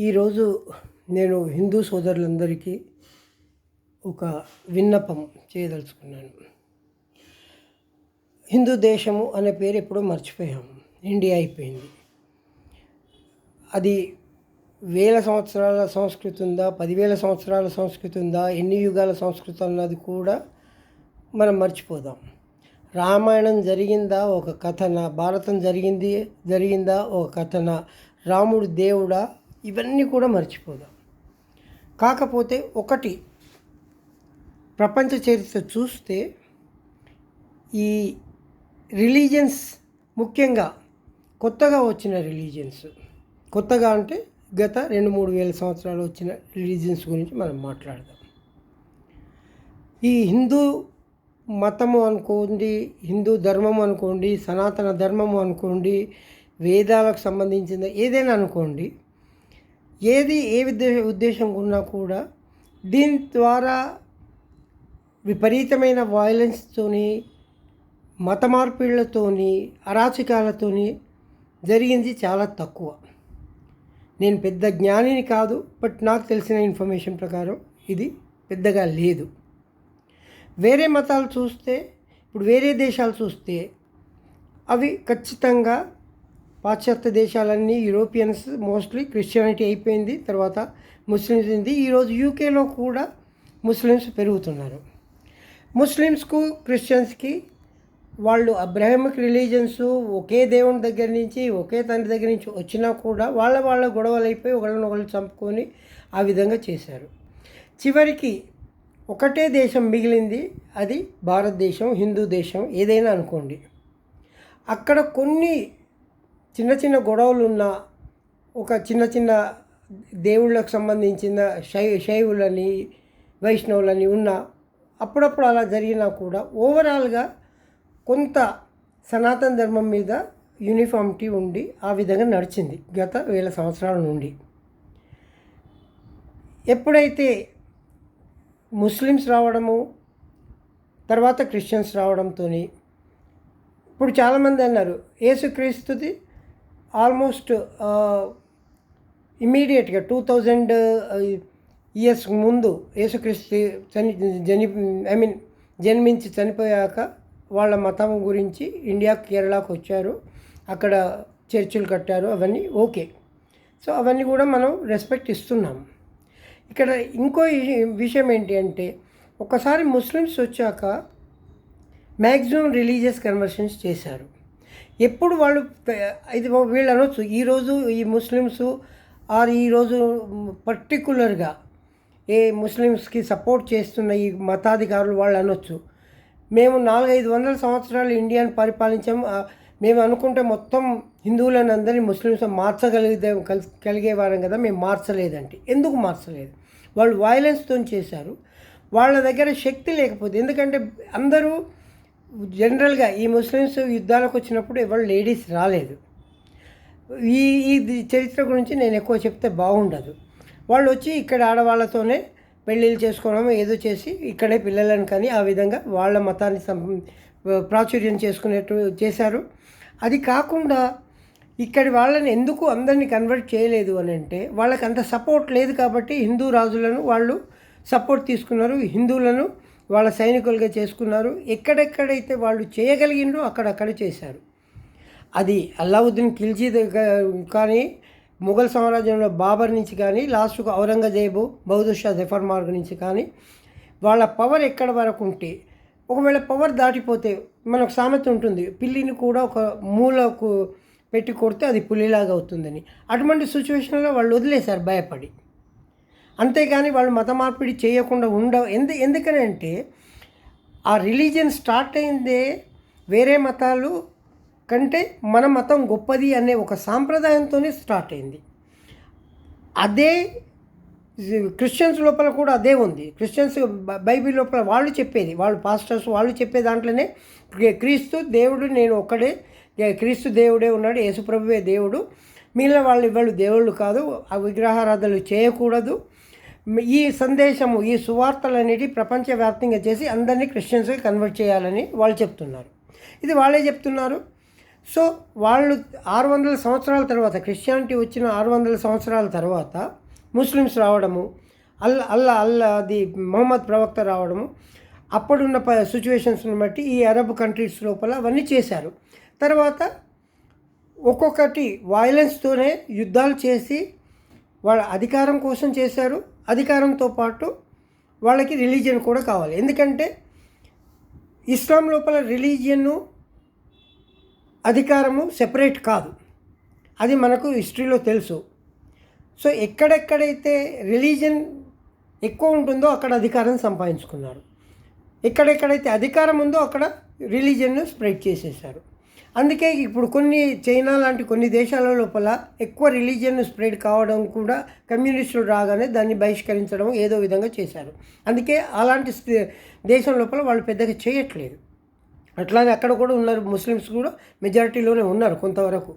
ఈరోజు నేను హిందూ సోదరులందరికీ ఒక విన్నపం చేయదలుచుకున్నాను. హిందూ దేశము అనే పేరు ఎప్పుడో మర్చిపోయాము ఇండియా అయిపోయింది. అది వేల సంవత్సరాల సంస్కృతి ఉందా పదివేల సంవత్సరాల సంస్కృతి ఉందా ఎన్ని యుగాల సంస్కృతి అన్నది కూడా మనం మర్చిపోదాం. రామాయణం జరిగిందా ఒక కథన భారతం జరిగింది జరిగిందా ఒక కథన రాముడు దేవుడా ఇవన్నీ కూడా మర్చిపోదాం. కాకపోతే ఒకటి ప్రపంచ చరిత్ర చూస్తే ఈ రిలీజియన్స్ ముఖ్యంగా కొత్తగా వచ్చిన రిలీజియన్స్ కొత్తగా అంటే గత రెండు మూడు వేల సంవత్సరాలు వచ్చిన రిలీజియన్స్ గురించి మనం మాట్లాడదాం. ఈ హిందూ మతము అనుకోండి హిందూ ధర్మం అనుకోండి సనాతన ధర్మము అనుకోండి వేదాలకు సంబంధించిన ఏదైనా అనుకోండి ఏది ఏ ఉద్దేశ ఉద్దేశం ఉన్నా కూడా దీని ద్వారా విపరీతమైన వైలెన్స్తోని మత మార్పిళ్ళతోని అరాచకాలతోని జరిగింది చాలా తక్కువ. నేను పెద్ద జ్ఞానిని కాదు బట్ నాకు తెలిసిన ఇన్ఫర్మేషన్ ప్రకారం ఇది పెద్దగా లేదు. వేరే మతాలు చూస్తే ఇప్పుడు వేరే దేశాలు చూస్తే అవి ఖచ్చితంగా పాశ్చాత్య దేశాలన్నీ యూరోపియన్స్ మోస్ట్లీ క్రిస్టియానిటీ అయిపోయింది తర్వాత ముస్లిమ్స్ ఉంది ఈరోజు యూకేలో కూడా ముస్లిమ్స్ పెరుగుతున్నారు. ముస్లిమ్స్కు క్రిస్టియన్స్కి వాళ్ళు అబ్రాహమిక్ రిలీజన్స్ ఒకే దేవుని దగ్గర నుంచి ఒకే తండ్రి దగ్గర నుంచి వచ్చినా కూడా వాళ్ళ వాళ్ళ గొడవలు అయిపోయి ఒకళ్ళని ఒకళ్ళు చంపుకొని ఆ విధంగా చేశారు. చివరికి ఒకటే దేశం మిగిలింది అది భారతదేశం హిందూ దేశం ఏదైనా అనుకోండి. అక్కడ కొన్ని చిన్న చిన్న గొడవలు ఉన్న ఒక చిన్న చిన్న దేవుళ్ళకు సంబంధించిన శై శైవులని వైష్ణవులని ఉన్న అప్పుడప్పుడు అలా జరిగినా కూడా ఓవరాల్గా కొంత సనాతన ధర్మం మీద యూనిఫామిటీ ఉండి ఆ విధంగా నడిచింది గత వేల సంవత్సరాల నుండి. ఎప్పుడైతే ముస్లిమ్స్ రావడము తర్వాత క్రిస్టియన్స్ రావడంతో ఇప్పుడు చాలామంది అన్నారు ఏసుక్రీస్తుది ఆల్మోస్ట్ ఇమీడియట్గా టూ థౌజండ్ ఇయర్స్ ముందు యేసుక్రీస్తు చని జని ఐ మీన్ జన్మించి చనిపోయాక వాళ్ళ మతం గురించి ఇండియా కేరళకు వచ్చారు. అక్కడ చర్చిలు కట్టారు. అవన్నీ ఓకే. సో అవన్నీ కూడా మనం రెస్పెక్ట్ ఇస్తున్నాం. ఇక్కడ ఇంకో విషయం ఏంటి అంటే ఒకసారి ముస్లిమ్స్ వచ్చాక మ్యాక్సిమం రిలీజియస్ కన్వర్షన్స్ చేశారు. ఎప్పుడు వాళ్ళు ఇది వీళ్ళు అనొచ్చు. ఈరోజు ఈ ముస్లిమ్స్ ఆర్ ఈరోజు పర్టికులర్గా ఏ ముస్లిమ్స్కి సపోర్ట్ చేస్తున్న ఈ మతాధికారులు వాళ్ళు అనొచ్చు. మేము నాలుగైదు వందల సంవత్సరాలు ఇండియాను పరిపాలించాము. మేము అనుకుంటే మొత్తం హిందువులను అందరినీ ముస్లిమ్స్ మార్చగలిగే కలిగేవారం కదా మేము మార్చలేదంటే. ఎందుకు మార్చలేదు? వాళ్ళు వైలెన్స్తో చేశారు. వాళ్ళ దగ్గర శక్తి లేకపోతే ఎందుకంటే అందరూ జనరల్గా ఈ ముస్లిమ్స్ యుద్ధాలకు వచ్చినప్పుడు ఎవరు లేడీస్ రాలేదు. ఈ ఈ చరిత్ర గురించి నేను ఎక్కువ చెప్తే బాగుండదు. వాళ్ళు వచ్చి ఇక్కడ ఆడవాళ్ళతోనే పెళ్ళిళ్ళు చేసుకోవడం ఏదో చేసి ఇక్కడే పిల్లలను కానీ ఆ విధంగా వాళ్ళ మతాన్ని ప్రాచుర్యం చేసుకునేట్టు చేశారు. అది కాకుండా ఇక్కడి వాళ్ళని ఎందుకు అందరినీ కన్వర్ట్ చేయలేదు అని అంటే వాళ్ళకి అంత సపోర్ట్ లేదు కాబట్టి హిందూ రాజులను వాళ్ళు సపోర్ట్ తీసుకున్నారు. హిందువులను వాళ్ళ సైనికులుగా చేసుకున్నారు. ఎక్కడెక్కడైతే వాళ్ళు చేయగలిగినో అక్కడక్కడ చేశారు. అది అల్లావుద్దీన్ ఖిల్జీ కానీ ముఘల్ సామ్రాజ్యంలో బాబర్ నుంచి కానీ లాస్ట్కు ఔరంగజేబు బౌద్ధ జఫర్ మార్గ్ నుంచి కానీ వాళ్ళ పవర్ ఎక్కడ వరకు ఉంటే ఒకవేళ పవర్ దాటిపోతే మనకు సామెత ఉంటుంది. పిల్లిని కూడా ఒక మూలకు పెట్టి కొడితే అది పులిలాగా అవుతుందని. అటువంటి సిచ్యువేషన్లో వాళ్ళు వదిలేశారు భయపడి. అంతేగాని వాళ్ళు మత మార్పిడి చేయకుండా ఉండ ఎందు ఎందుకని అంటే ఆ రిలీజియన్ స్టార్ట్ అయిందే వేరే మతాలు కంటే మన మతం గొప్పది అనే ఒక సాంప్రదాయంతోనే స్టార్ట్ అయింది. అదే క్రిస్టియన్స్ లోపల కూడా అదే ఉంది. క్రిస్టియన్స్ బైబిల్ లోపల వాళ్ళు చెప్పేది వాళ్ళు పాస్టర్స్ వాళ్ళు చెప్పే దాంట్లోనే క్రీస్తు దేవుడు నేను ఒక్కడే క్రీస్తు దేవుడే ఉన్నాడు యేసుప్రభువే దేవుడు. మిగిలిన వాళ్ళు ఇవాళ్ళు దేవుళ్ళు కాదు ఆ విగ్రహారాధనలు చేయకూడదు. ఈ సందేశము ఈ సువార్తలు ప్రపంచవ్యాప్తంగా చేసి అందరినీ క్రిస్టియన్స్గా కన్వర్ట్ చేయాలని వాళ్ళు చెప్తున్నారు. ఇది వాళ్ళే చెప్తున్నారు. సో వాళ్ళు ఆరు వందల సంవత్సరాల తర్వాత క్రిస్టియానిటీ వచ్చిన ఆరు వందల సంవత్సరాల తర్వాత ముస్లిమ్స్ రావడము అల్లా అల్లా అల్లా అది మొహమ్మద్ ప్రవక్త రావడము అప్పుడున్న ప సిచ్యువేషన్స్ని బట్టి ఈ అరబ్ కంట్రీస్ లోపల అవన్నీ చేశారు. తర్వాత ఒక్కొక్కటి వైలెన్స్తోనే యుద్ధాలు చేసి వాళ్ళ అధికారం కోసం చేశారు. అధికారంతో పాటు వాళ్ళకి రిలీజియన్ కూడా కావాలి. ఎందుకంటే ఇస్లాం లోపల రిలీజియన్ను అధికారము సెపరేట్ కాదు. అది మనకు హిస్టరీలో తెలుసు. సో ఎక్కడెక్కడైతే రిలీజన్ ఎక్కువ ఉంటుందో అక్కడ అధికారం సంపాదించుకున్నారు. ఎక్కడెక్కడైతే అధికారం ఉందో అక్కడ రిలీజియన్ను స్ప్రెడ్ చేసేసారు అందుకే ఇప్పుడు కొన్ని చైనా లాంటి కొన్ని దేశాల లోపల ఎక్కువ రిలీజియన్ స్ప్రెడ్ కావడం కూడా కమ్యూనిస్టులు రాగానే దాన్ని బహిష్కరించడం ఏదో విధంగా చేశారు. అందుకే అలాంటి దేశం లోపల వాళ్ళు పెద్దగా చేయట్లేదు. అట్లానే అక్కడ కూడా ఉన్నారు ముస్లిమ్స్ కూడా మెజారిటీలోనే ఉన్నారు కొంతవరకు.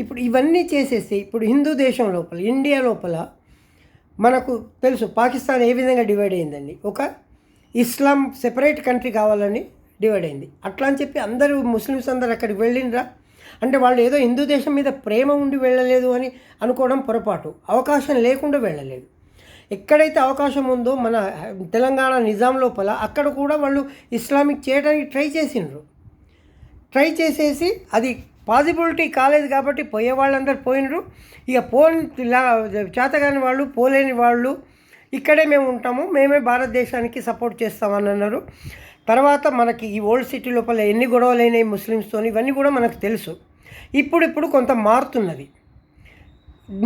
ఇప్పుడు ఇవన్నీ చేసేసి ఇప్పుడు హిందూ దేశం లోపల ఇండియా లోపల మనకు తెలుసు పాకిస్తాన్ ఏ విధంగా డివైడ్ అయిందండి. ఒక ఇస్లాం సెపరేట్ కంట్రీ కావాలని డివైడ్ అయింది. అట్లా అని చెప్పి అందరూ ముస్లిమ్స్ అందరు అక్కడికి వెళ్ళిండ్రా. అంటే వాళ్ళు ఏదో హిందూ దేశం మీద ప్రేమ ఉండి వెళ్ళలేదు అని అనుకోవడం పొరపాటు. అవకాశం లేకుండా వెళ్ళలేదు. ఎక్కడైతే అవకాశం ఉందో మన తెలంగాణ నిజాం లోపల అక్కడ కూడా వాళ్ళు ఇస్లామిక్ చేయడానికి ట్రై చేసిండ్రు. ట్రై చేసేసి అది పాసిబిలిటీ కాలేదు కాబట్టి పోయే వాళ్ళందరూ పోయినరు ఇక పోని చేతగాని వాళ్ళు పోలేని వాళ్ళు ఇక్కడే మేము ఉంటాము మేమే భారతదేశానికి సపోర్ట్ చేస్తామని అన్నారు. తర్వాత మనకి ఈ ఓల్డ్ సిటీ లోపల ఎన్ని గొడవలైనాయి ముస్లిమ్స్తో ఇవన్నీ కూడా మనకు తెలుసు. ఇప్పుడిప్పుడు కొంత మారుతున్నది.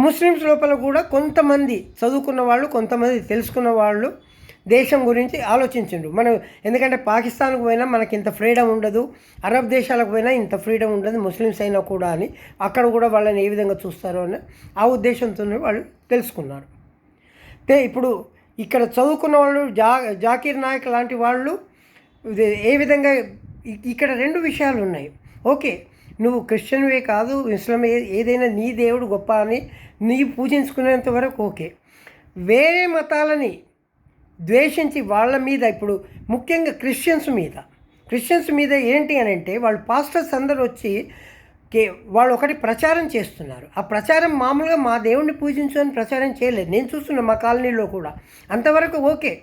ముస్లిమ్స్ లోపల కూడా కొంతమంది చదువుకున్న వాళ్ళు కొంతమంది తెలుసుకున్న వాళ్ళు దేశం గురించి ఆలోచించిండు మనం ఎందుకంటే పాకిస్తాన్కు పోయినా మనకి ఇంత ఫ్రీడమ్ ఉండదు. అరబ్ దేశాలకు పోయినా ఇంత ఫ్రీడమ్ ఉండదు. ముస్లిమ్స్ అయినా కూడా అని అక్కడ కూడా వాళ్ళని ఏ విధంగా చూస్తారో అని ఆ ఉద్దేశంతో వాళ్ళు తెలుసుకున్నారు. అయితే ఇప్పుడు ఇక్కడ చదువుకున్న వాళ్ళు జా జాకీర్ నాయక్ లాంటి వాళ్ళు ఏ విధంగా ఇక్కడ రెండు విషయాలు ఉన్నాయి. ఓకే నువ్వు క్రిస్టియన్వే కాదు ఇస్లాం ఏదైనా నీ దేవుడు గొప్ప అని నీ పూజించుకునేంత వరకు ఓకే. వేరే మతాలని ద్వేషించి వాళ్ళ మీద ఇప్పుడు ముఖ్యంగా క్రిస్టియన్స్ మీద. క్రిస్టియన్స్ మీద ఏంటి అని అంటే వాళ్ళు పాస్టర్స్ అందరూ వచ్చి కే వాళ్ళు ఒకటి ప్రచారం చేస్తున్నారు. ఆ ప్రచారం మామూలుగా మా దేవుణ్ణి పూజించు అని ప్రచారం చేయలేదు. నేను చూస్తున్నా మా కాలనీలో కూడా. అంతవరకు ఓకే.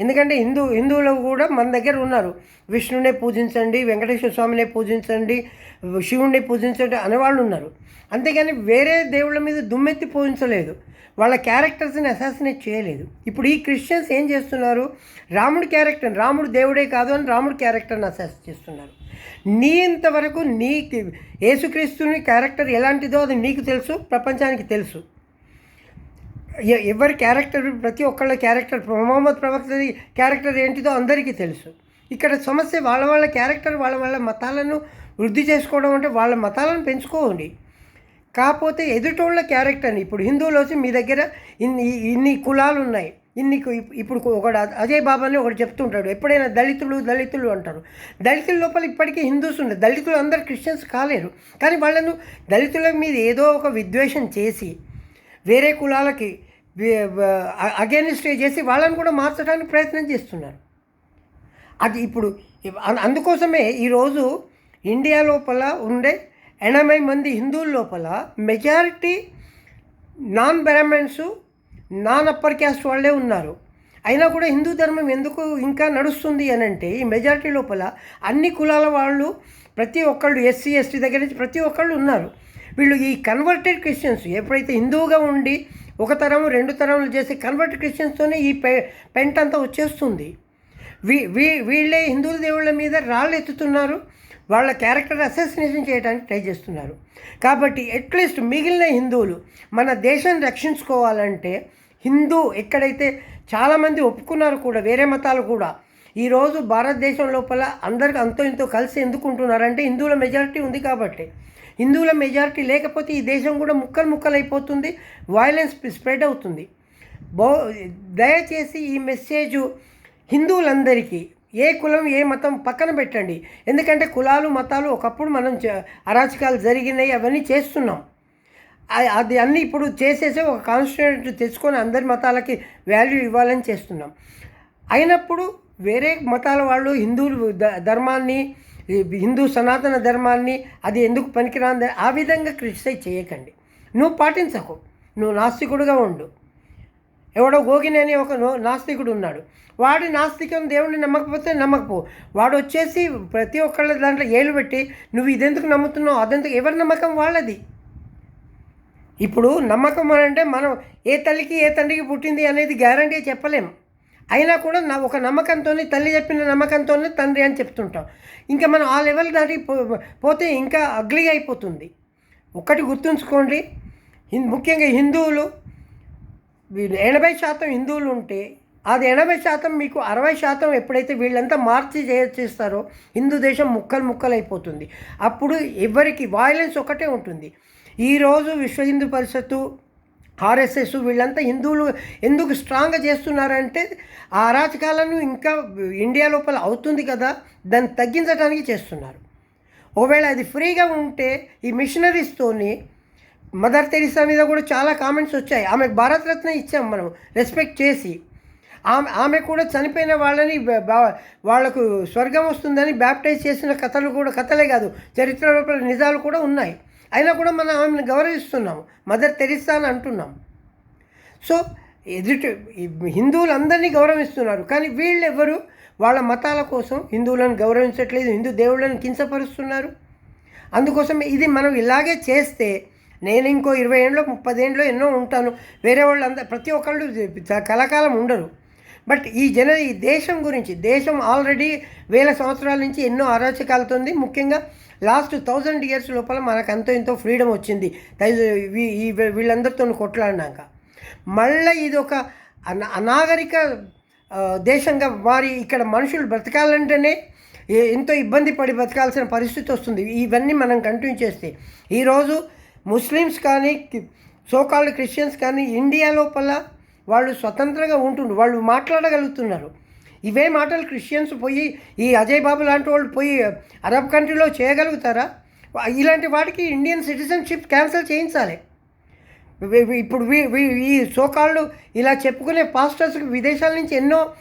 ఎందుకంటే హిందూ హిందువులు కూడా మన దగ్గర ఉన్నారు. విష్ణునే పూజించండి వెంకటేశ్వర స్వామినే పూజించండి శివుణ్ణి పూజించండి అనేవాళ్ళు ఉన్నారు. అంతేగాని వేరే దేవుళ్ళ మీద దుమ్మెత్తి పూజించలేదు. వాళ్ళ క్యారెక్టర్స్ని అసాసినేట్ చేయలేదు. ఇప్పుడు ఈ క్రిస్టియన్స్ ఏం చేస్తున్నారు? రాముడి క్యారెక్టర్ రాముడు దేవుడే కాదు అని రాముడి క్యారెక్టర్ని అసాస్ చేస్తున్నారు. నీ ఇంతవరకు నీ యేసుక్రీస్తుని క్యారెక్టర్ ఎలాంటిదో అది నీకు తెలుసు ప్రపంచానికి తెలుసు. ఎవరి క్యారెక్టర్ ప్రతి ఒక్కళ్ళ క్యారెక్టర్ మొహమ్మద్ ప్రవక్తది క్యారెక్టర్ ఏంటిదో అందరికీ తెలుసు. ఇక్కడ సమస్య వాళ్ళ వాళ్ళ క్యారెక్టర్ వాళ్ళ వాళ్ళ మతాలను వృద్ధి చేసుకోవడం అంటే వాళ్ళ మతాలను పెంచుకోండి. కాకపోతే ఎదుటోళ్ళ క్యారెక్టర్ని ఇప్పుడు హిందువులు వచ్చి మీ దగ్గర ఇన్ని ఇన్ని కులాలు ఉన్నాయి. ఇన్ని ఇప్పుడు ఒకడు అజయ్ బాబాని ఒకడు ఒకటి చెప్తుంటాడు. ఎప్పుడైనా దళితులు దళితులు అంటారు. దళితుల లోపల ఇప్పటికీ హిందూస్ ఉన్నారు దళితులు అందరు క్రిస్టియన్స్ కాలేరు. కానీ వాళ్ళను దళితుల మీద ఏదో ఒక విద్వేషం చేసి వేరే కులాలకి అగేనిస్ట్ చేసి వాళ్ళని కూడా మార్చడానికి ప్రయత్నం చేస్తున్నారు. అది ఇప్పుడు అందుకోసమే ఈరోజు ఇండియా లోపల ఉండే ఎనభై మంది హిందువుల లోపల majority non Brahmins non upper caste వాళ్ళే ఉన్నారు. అయినా కూడా హిందూ ధర్మం ఎందుకు ఇంకా నడుస్తుంది అని అంటే ఈ మెజారిటీ లోపల అన్ని కులాల వాళ్ళు ప్రతి ఒక్కళ్ళు ఎస్సీ ఎస్టీ దగ్గర నుంచి ప్రతి ఒక్కళ్ళు ఉన్నారు. వీళ్ళు ఈ కన్వర్టెడ్ క్రిస్టియన్స్ ఎప్పుడైతే హిందువుగా ఉండి ఒక తరం రెండు తరములు చేసే కన్వర్ట్ క్రిస్టియన్స్తోనే ఈ పె పెంట అంతా వచ్చేస్తుంది. వీ వీ వీళ్ళే హిందువుల దేవుళ్ళ మీద రాళ్ళు ఎత్తుతున్నారు. వాళ్ళ క్యారెక్టర్ అసోసినేషన్ చేయడానికి ట్రై చేస్తున్నారు. కాబట్టి అట్లీస్ట్ మిగిలిన హిందువులు మన దేశాన్ని రక్షించుకోవాలంటే హిందూ ఎక్కడైతే చాలామంది ఒప్పుకున్నారు కూడా వేరే మతాలు కూడా ఈరోజు భారతదేశం లోపల అందరికి అంతో ఇంతో కలిసి ఎందుకు ఉంటున్నారంటే హిందువుల మెజారిటీ ఉంది కాబట్టి. హిందువుల మెజారిటీ లేకపోతే ఈ దేశం కూడా ముక్కలు ముక్కలైపోతుంది వైలెన్స్ స్ప్రెడ్ అవుతుంది. బో దయచేసి ఈ మెసేజ్ హిందువులందరికీ ఏ కులం ఏ మతం పక్కన పెట్టండి. ఎందుకంటే కులాలు మతాలు ఒకప్పుడు మనం అరాచకాలు జరిగినాయి అవన్నీ చేస్తున్నాం. అది అన్నీ ఇప్పుడు చేసేసి ఒక కాన్స్టిట్యూట్ తెచ్చుకొని అందరి మతాలకి వాల్యూ ఇవ్వాలని చేస్తున్నాం. అయినప్పుడు వేరే మతాల వాళ్ళు హిందువులు ధర్మాన్ని హిందూ సనాతన ధర్మాన్ని అది ఎందుకు పనికిరాంది? ఆ విధంగా క్రిటిసైజ్ చేయకండి. నువ్వు పాటించకు. నువ్వు నాస్తికుడుగా ఉండు. ఎవడో గోగిని అని ఒక నో- నాస్తికుడు ఉన్నాడు. వాడి నాస్తికం దేవుడిని నమ్మకపోతే నమ్మకపో. వాడు వచ్చేసి ప్రతి ఒక్కళ్ళ దాంట్లో ఏలు పెట్టి నువ్వు ఇదెందుకు నమ్ముతున్నావు? అదెందుకు? ఎవరి నమ్మకం వాళ్ళది? ఇప్పుడు నమ్మకం అంటే మనం ఏ తల్లికి ఏ తండ్రికి పుట్టింది అనేది గ్యారంటీ చెప్పలేం. అయినా కూడా నా ఒక నమ్మకంతో తల్లి చెప్పిన నమ్మకంతోనే తండ్రి అని చెప్తుంటాం. ఇంకా మనం ఆ లెవెల్ దాటి పో- పోతే ఇంకా అగ్లీ అయిపోతుంది. ఒకటి గుర్తుంచుకోండి హిం- ముఖ్యంగా హిందువులు వీళ్ళు ఎనభై శాతం హిందువులు ఉంటే అది ఎనభై శాతం మీకు అరవై శాతం ఎప్పుడైతే వీళ్ళంతా మార్చి చేస్తారో హిందూ దేశం ముక్కలు ముక్కలు అయిపోతుంది అప్పుడు ఎవరికి వాయిలెన్స్ ఒకటే ఉంటుంది. ఈరోజు విశ్వ హిందూ పరిషత్తు ఆర్ఎస్ఎస్ వీళ్ళంతా హిందువులు ఎందుకు స్ట్రాంగ్గా చేస్తున్నారంటే ఆ అరాచకాలను ఇంకా ఇండియా లోపల అవుతుంది కదా దాన్ని తగ్గించడానికి చేస్తున్నారు. ఒకవేళ అది ఫ్రీగా ఉంటే ఈ మిషనరీస్తోని మదర్ తెరిసా మీద కూడా చాలా కామెంట్స్ వచ్చాయి. ఆమెకు భారతరత్న ఇచ్చాం మనం రెస్పెక్ట్ చేసి. ఆమె ఆమె కూడా చనిపోయిన వాళ్ళని వాళ్ళకు వాళ్ళకు స్వర్గం వస్తుందని బ్యాప్టైజ్ చేసిన కథలు కూడా కథలే కాదు చరిత్ర లోపల నిజాలు కూడా ఉన్నాయి. అయినా కూడా మనం ఆమెను గౌరవిస్తున్నాం. మదర్ తెరిస్తా అని అంటున్నాం. సో ఎదుటి ఈ హిందువులందరినీ గౌరవిస్తున్నారు. కానీ వీళ్ళు ఎవరు వాళ్ళ మతాల కోసం హిందువులను గౌరవించట్లేదు. హిందూ దేవుళ్ళని కించపరుస్తున్నారు. అందుకోసం ఇది మనం ఇలాగే చేస్తే నేను ఇంకో ఇరవై ఏళ్ళు ముప్పై ఎన్నో ఉంటాను. వేరే వాళ్ళు అంద ప్రతి ఒక్కళ్ళు కలకాలం ఉండరు. బట్ ఈ జన ఈ దేశం గురించి దేశం ఆల్రెడీ వేల సంవత్సరాల నుంచి ఎన్నో అరాచకాలతో ముఖ్యంగా లాస్ట్ థౌజండ్ ఇయర్స్ లోపల మనకు అంతో ఎంతో ఫ్రీడమ్ వచ్చింది. ఈ వీళ్ళందరితో కొట్లాడినాక. మళ్ళీ ఇది ఒక అనాగరిక దేశంగా మారి ఇక్కడ మనుషులు బ్రతకాలంటేనే ఎంతో ఇబ్బంది పడి బ్రతకాల్సిన పరిస్థితి వస్తుంది. ఇవన్నీ మనం కంటిన్యూ చేస్తే. ఈరోజు ముస్లిమ్స్ కానీ సోకాల్డ్ క్రిస్టియన్స్ కానీ ఇండియా లోపల వాళ్ళు స్వతంత్రంగా ఉంటుండ్రు వాళ్ళు మాట్లాడగలుగుతున్నారు. ఇవే మాటలు క్రిస్టియన్స్ పోయి ఈ అజయ్ బాబు లాంటి వాళ్ళు పోయి అరబ్ కంట్రీలో చేయగలుగుతారా? ఇలాంటి వాటికి ఇండియన్ సిటిజన్షిప్ క్యాన్సిల్ చేయించాలి. ఇప్పుడు ఈ సోకాళ్ళు ఇలా చెప్పుకునే పాస్టర్స్కి విదేశాల నుంచి ఎన్నో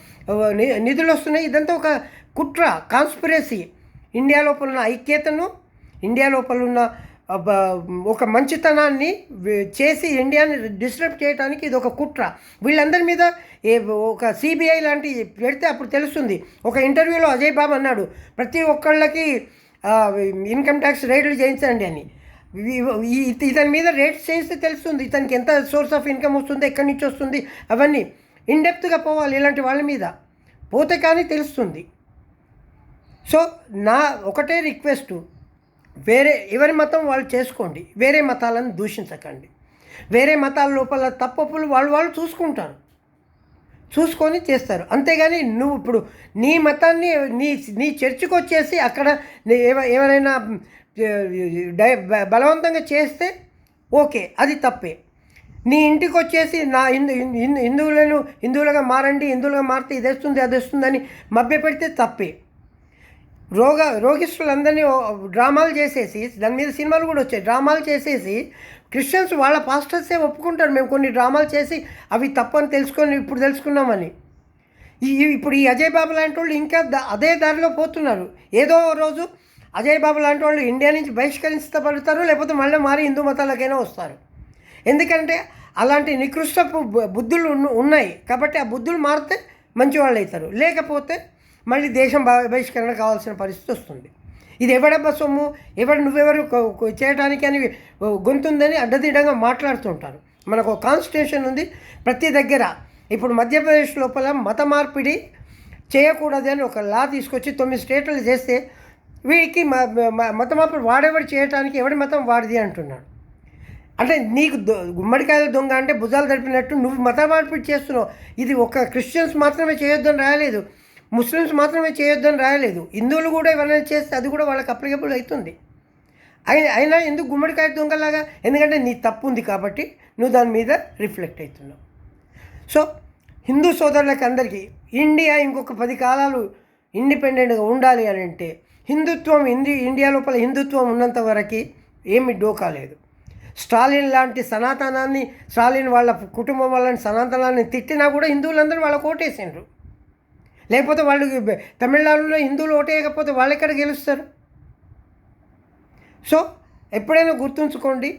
ని- నిధులు వస్తున్నాయి. ఇదంతా ఒక కుట్ర కాన్స్పిరసీ. ఇండియా లోపల ఉన్న ఐక్యతను ఇండియా లోపల ఉన్న ఒక మంచితనాన్ని చేసి ఇండియాని డిస్టర్బ్ చేయడానికి ఇది ఒక కుట్ర. వీళ్ళందరి మీద ఏ ఒక సిబిఐ లాంటి పెడితే అప్పుడు తెలుస్తుంది. ఒక ఇంటర్వ్యూలో అజయ్ బాబు అన్నాడు ప్రతి ఒక్కళ్ళకి ఇన్కమ్ ట్యాక్స్ రేట్లు చేయించండి అని. ఇతని మీద రేట్స్ చేస్తే తెలుస్తుంది ఇతనికి ఎంత సోర్స్ ఆఫ్ ఇన్కమ్ వస్తుంది ఎక్కడి నుంచి వస్తుంది అవన్నీ. ఇన్డెప్త్గా పోవాలి ఇలాంటి వాళ్ళ మీద. పోతే కానీ తెలుస్తుంది. సో నా ఒకటే రిక్వెస్ట్ వేరే ఎవరి మతం వాళ్ళు చేసుకోండి. వేరే మతాలను దూషించకండి. వేరే మతాల లోపల తప్పప్పులు వాళ్ళు వాళ్ళు చూసుకుంటారు. చూసుకొని చేస్తారు. అంతేగాని నువ్వు ఇప్పుడు నీ మతాన్ని నీ నీ చర్చికి వచ్చేసి అక్కడ నీ ఎవరైనా డై బలవంతంగా చేస్తే ఓకే అది తప్పే. నీ ఇంటికి వచ్చేసి నా హిందు హిందూ హిందువులను హిందువులుగా మారండి హిందువులుగా మారితే ఇది వస్తుంది అది వస్తుందని మభ్య పెడితే తప్పే. రోగ రోగిస్తులందరినీ డ్రామాలు చేసేసి దాని మీద సినిమాలు కూడా వచ్చాయి. డ్రామాలు చేసేసి క్రిస్టియన్స్ వాళ్ళ పాస్టర్సే ఒప్పుకుంటారు. మేము కొన్ని డ్రామాలు చేసి అవి తప్పని తెలుసుకొని ఇప్పుడు తెలుసుకున్నామని. ఈ ఇప్పుడు ఈ అజయ్ బాబు లాంటి వాళ్ళు ఇంకా అదే దారిలో పోతున్నారు. ఏదో రోజు అజయ్ బాబు లాంటి వాళ్ళు ఇండియా నుంచి బహిష్కరించబడతారు లేకపోతే మళ్ళీ మారి హిందూ మతాలకైనా వస్తారు. ఎందుకంటే అలాంటి నికృష్ట బుద్ధులు ఉన్నాయి. కాబట్టి ఆ బుద్ధులు మారితే మంచి వాళ్ళు అవుతారు. లేకపోతే మళ్ళీ దేశం బహిష్కరణ కావాల్సిన పరిస్థితి వస్తుంది. ఇది ఎవడబ్బ సొమ్ము? ఎవడు నువ్వెవరు చేయడానికి అని గొంతుందని అడ్డదిడ్డంగా మాట్లాడుతుంటారు మనకు ఒక కాన్స్టిట్యూషన్ ఉంది. ప్రతి దగ్గర ఇప్పుడు మధ్యప్రదేశ్ లోపల మత మార్పిడి చేయకూడదు అని ఒక లా తీసుకొచ్చి తొమ్మిది స్టేట్లు చేస్తే వీడికి మ- మ- మత మార్పిడి వాడెవడు చేయడానికి ఎవడి మతం వాడిది అంటున్నాడు. అంటే నీకు గుమ్మడికాయల దొంగ అంటే భుజాలు తడిపినట్టు నువ్వు మత మార్పిడి చేస్తున్నావు. ఇది ఒక క్రిస్టియన్స్ మాత్రమే చేయొద్దని రాయలేదు. ముస్లిమ్స్ మాత్రమే చేయొద్దని రాయలేదు. హిందువులు కూడా ఎవరైనా చేస్తే అది కూడా వాళ్ళకి అప్లికబుల్ అవుతుంది. అయినా అయినా ఎందుకు గుమ్మడికాయ దొంగలాగా? ఎందుకంటే నీ తప్పు ఉంది కాబట్టి నువ్వు దాని మీద రిఫ్లెక్ట్ అవుతున్నావు. సో హిందూ సోదరులకు అందరికీ ఇండియా ఇంకొక పది కాలాలు ఇండిపెండెంట్గా ఉండాలి అని అంటే హిందుత్వం ఇండి ఇండియా లోపల హిందుత్వం ఉన్నంత వరకు ఏమి డోకా లేదు. స్టాలిన్ లాంటి సనాతనాన్ని స్టాలిన్ వాళ్ళ కుటుంబం వాళ్ళని సనాతనాన్ని తిట్టినా కూడా హిందువులందరూ వాళ్ళ కోటేసిండ్రు లేకపోతే వాళ్ళు తమిళనాడులో హిందువులు ఓటేయకపోతే వాళ్ళు ఎక్కడ గెలుస్తారు? సో ఎప్పుడైనా గుర్తుంచుకోండి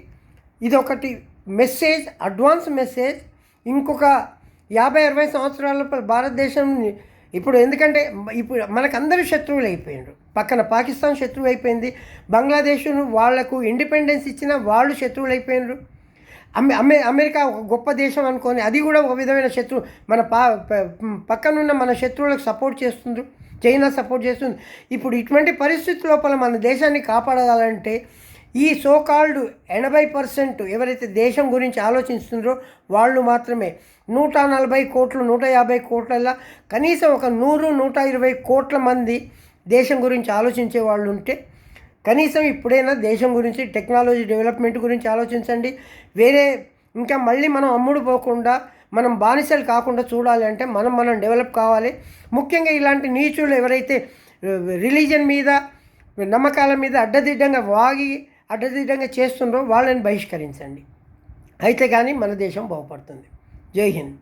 ఇది ఒకటి మెసేజ్ అడ్వాన్స్ మెసేజ్. ఇంకొక యాభై అరవై సంవత్సరాల భారతదేశం ఇప్పుడు ఎందుకంటే ఇప్పుడు మనకందరూ శత్రువులు అయిపోయారు పక్కన పాకిస్తాన్ శత్రువు అయిపోయింది. బంగ్లాదేశ్ వాళ్ళకు ఇండిపెండెన్స్ ఇచ్చిన వాళ్ళు శత్రువులు అయిపోయినారు. అమె అమె అమెరికా ఒక గొప్ప దేశం అనుకొని అది కూడా ఒక విధమైన శత్రువు మన పా ప- పక్కనున్న మన శత్రువులకు సపోర్ట్ చేస్తుంది చైనా సపోర్ట్ చేస్తుంది. ఇప్పుడు ఇటువంటి పరిస్థితి లోపల మన దేశాన్ని కాపాడాలంటే ఈ సోకాల్డ్ ఎనభై పర్సెంట్ ఎవరైతే దేశం గురించి ఆలోచిస్తున్నారో వాళ్ళు మాత్రమే. నూట నలభై కోట్లు నూట యాభై కోట్లల్లో కనీసం ఒక నూరు నూట ఇరవై కోట్ల మంది దేశం గురించి ఆలోచించే వాళ్ళు ఉంటే కనీసం ఇప్పుడైనా దేశం గురించి టెక్నాలజీ డెవలప్మెంట్ గురించి ఆలోచించండి. వేరే ఇంకా మళ్ళీ మనం అమ్ముడు పోకుండా మనం బానిసలు కాకుండా చూడాలి అంటే మనం మనం డెవలప్ కావాలి. ముఖ్యంగా ఇలాంటి నీచులు ఎవరైతే రిలీజన్ మీద నమ్మకాల మీద అడ్డదిడ్డంగా వాగి అడ్డదిడ్డంగా చేస్తుండ్రో వాళ్ళని బహిష్కరించండి. అయితే కానీ మన దేశం బాగుపడుతుంది. జై హింద్.